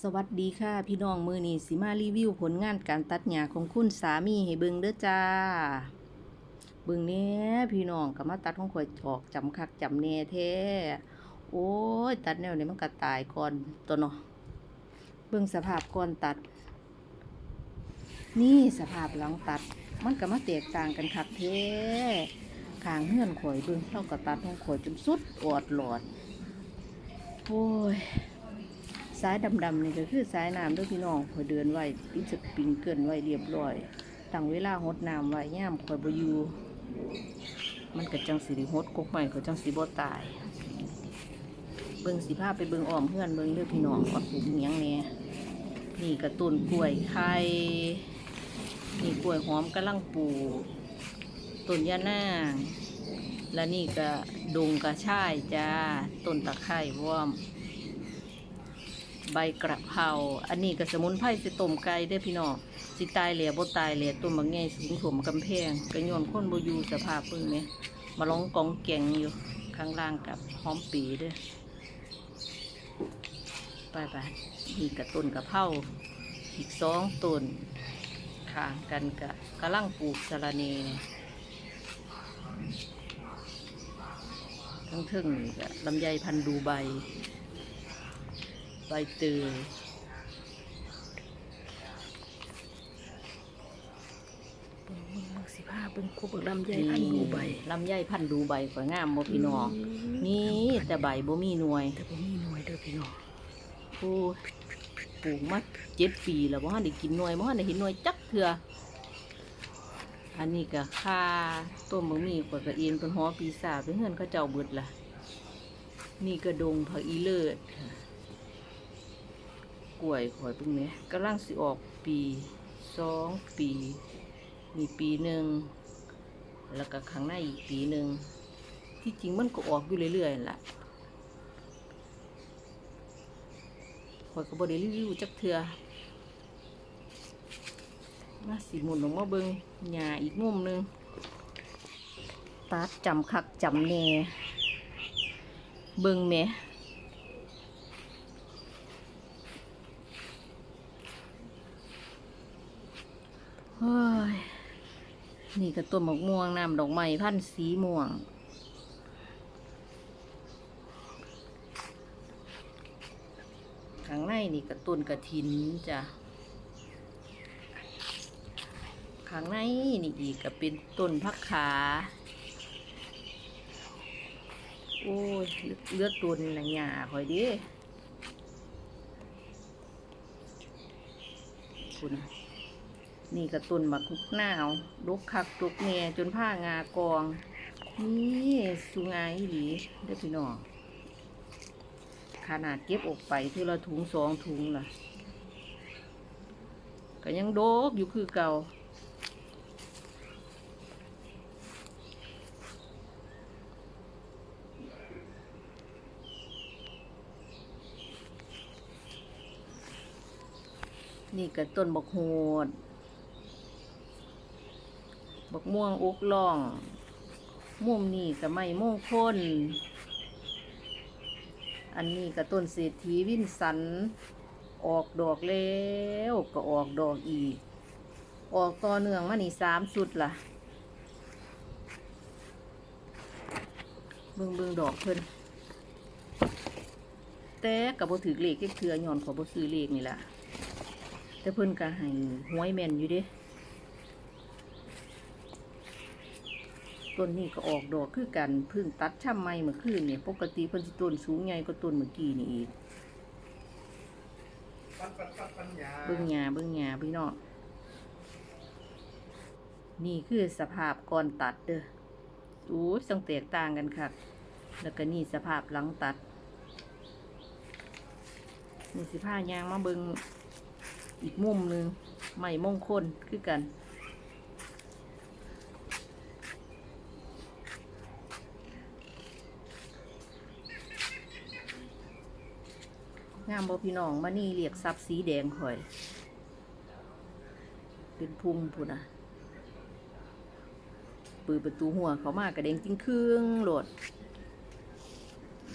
สวัสดีค่ะ พี่น้องมือนี้สิมารีวิวผลงานการตัดหญ้าของคุณสามีให้เบิ่งเด้อจ้า เบิ่งแหน่พี่น้องก็มาตัดของข่อยออกจำคักจำแน่แท้โอ้ยตัดแนวนี้มันก็ตายก่อนตัวเนาะเบิ่งสภาพก่อนตัด นี่สภาพหลังตัด มันก็มาแตกต่างกันคักแท้ขางเฮือนข่อยเบิ่งเราก็ตัดของข่อยจนสุดออดหลอดโอ้ย สายดำๆนี่ก็คือสายน้ำด้วยพี่น้องข่อยเดินไว้ติดสปริงเกินไว้เรียบร้อยตั้งเวลาหดน้ำไว้ย่ามข่อยบอยู่มันก็จังสิได้หดกกใหม่ก็จังสิบ่ตาย เบิ่งสิพาไปเบิ่งอ้อมเพื่อนเบิ่งเด้อพี่น้องว่าปลูกอิหยังแหน่นี่ก็ต้นกล้วยไข่นี่กล้วยหอมกำลังปูต้นยะนางและนี่ก็ดงกระช่ายจ้าต้นตะไคร้วอม ใบกระเพราอันนี้ก็สมุนไพรสิต้มไก่ได้อพี่น้องสิตายเหลียบ่ตายเหลียต้มบางไงสูงถ่วมกำแพงก็โยนคนบ่อยู่สภาพเพิ่งเนี่ยมาลองกองแกงอยู่ข้างล่างกับหอมปีเด้อไปไปนี่กระต้นกระเพราอีกสองต้นข้างกันกะกำลังปลูกสะรเนทั้งทึ่งนี่ก็ลำไยพันดูใบ ใบเตยเบิ่งเบิ่งเบิ่งสิพาเบิ่งกูเบิ่งลำไยพันดูใบลำไยพันธุ์ดูใบข่อยงามบ่พี่น้อง นี่แต่ใบบ่มีหน่วย แต่บ่มีหน่วยเด้อพี่น้องโอ้ยปลูกมาเจ็ดปีแล้วบ่ทันได้กินหน่วยบ่ทันได้เห็นหน่วยจักเทื่ออันนี้ก็ค่าต้มบะหมี่ข่อยก็เอ็นเป็นหอปีศาจเป็นเฮือนเขาเจ้าเบิดล่ะ นี่ก็ดงผักอีเลิศค่ะก ล้วยข่อยเพิ่งนี้กำลังสิออกปีสองปีนี่ปีหนึ่งแล้วก็ข้างในอีกปีหนึ่งที่จริงมันก็ออกอยู่เรื่อยๆนั่นล่ะข่อยก็บ่ได้รีวิวจักเทือมาสิหมุนออกมาเบิงหญ้าอีกมุมนึงตัดจำคักจำแน่เบิงแหมเฮ้ย นี่ก็ต้นมะม่วงน้ำดอกไม้พันสีม่วง ข้างในนี่ก็ต้นกระถินจ้ะ ข้างในนี่อีกก็เป็นต้นพักขา โอ้ยเลือดตัวนี่ละหยาคอยดิคุณ นี่ก็ต้นมะคุกหนาวดกคักดกแง่จนผ้างากอง นี่สุงายอีหลีเด้อพี่น้องขนาดเก็บออกไปทีละถุงสองถุงล่ะ ก็ยังโดกอยู่คือเก่านี่ก็ต้นบกโหด บกม่วงอกล่องมุมนี่ก็ไม่มงคลอันนี้ก็ต้นเศรษฐีวินสัน ออกดอกแล้วก็ออกดอกอีก ออกต่อเนื่องมานี่สามชุดล่ะเบิ่งเบิ่งดอกเพิ่นแต่กับบ่ถือเลขเก็เถื่อย้อนขอบ่ซื้อเลขนี่ล่ะแต่เพิ่นก็ให้หวยแม่นอยู่เด้ ต้นนี้ก็ออกดอกคือกันพิ่งตัดช่ำไม้เมื่อคืนเนี่ยปกติเพิ่นสิต้นสูงใหญ่กว่าต้นเมื่อกี้นี่อีกเบิ่งหญ้าเบิ่งหญ้าพี่น้องนี่คือสภาพก่อนตัดเด้อโอ้ยสังแตกต่างกันค่ะ แล้วก็นี่สภาพหลังตัดนี่สิผ้ายางมาเบิ่งอีกมุมหนึงใหม่มงคลคือกัน งามบ่พี่น้องมานี่เรียกซับสีแดงข่อย เป็นพุ่งพูนนะเปิดประตูหัวเขามากกระเด้งจิ้งครื่องโหลด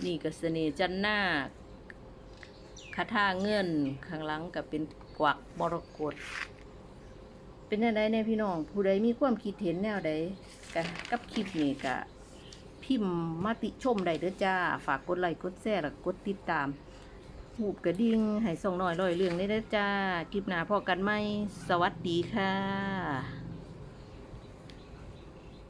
นี่กระเสน่จันนาคาท่าเงื่อนข้างหลังกับเป็นกวักมรกตเป็นอะไรเนี่ยพี่น้อง ผู้ใดมีความคิดเห็นแนวใดกับกับคลิปนี้กับพิมพ์มติชมใดเด้อจ้า ฝากกดไลค์กดแชร์กดติดตาม หูบกระดิ่งให้ส่องหน่อยลอยเรื่องได้จ้าคลิปหน้าพอกันไหมสวัสดีค่ะ